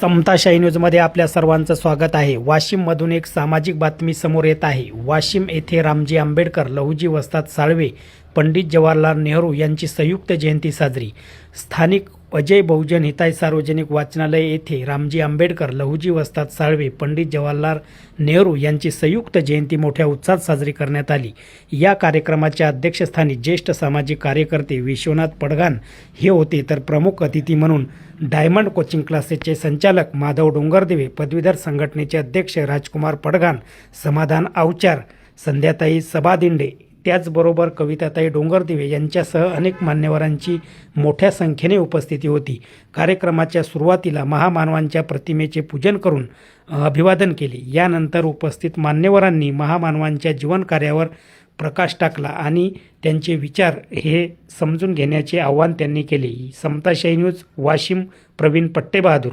समताशाही न्यूजमध्ये आपल्या सर्वांचं स्वागत आहे. वाशिममधून एक सामाजिक बातमी समोर येत आहे. वाशिम येथे रामजी आंबेडकर लहुजी वस्ताद साळवे पंडित जवाहरलाल नेहरू यांची संयुक्त जयंती साजरी. स्थानिक अजय बहुजन हिताय सार्वजनिक वाचनालय येथे रामजी आंबेडकर लहुजी वस्ताद साळवे पंडित जवाहरलाल नेहरू यांची संयुक्त जयंती मोठ्या उत्साहात साजरी करण्यात आली. या कार्यक्रमाच्या अध्यक्षस्थानी ज्येष्ठ सामाजिक कार्यकर्ते विश्वनाथ पडघान हे होते. तर प्रमुख अतिथी म्हणून डायमंड कोचिंग क्लासेसचे संचालक माधव डोंगरदेवे पदवीधर संघटनेचे अध्यक्ष राजकुमार पडघान समाधान आवचार संध्याताई सभादिंडे त्याचबरोबर कविताताई डोंगरदेवे यांच्यासह अनेक मान्यवरांची मोठ्या संख्येने उपस्थिती होती. कार्यक्रमाच्या सुरुवातीला महामानवांच्या प्रतिमेचे पूजन करून अभिवादन केले. यानंतर उपस्थित मान्यवरांनी महामानवांच्या जीवनकार्यावर प्रकाश टाकला आणि त्यांचे विचार हे समजून घेण्याचे आवाहन त्यांनी केले. समताशाही न्यूज वाशिम प्रवीण पट्टेबहादूर.